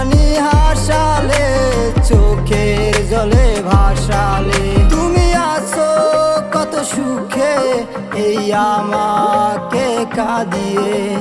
জানি হাসালে চোখের জলে ভাসালে। তুমি আছো কত সুখে এই আমাকে কাঁদিয়ে।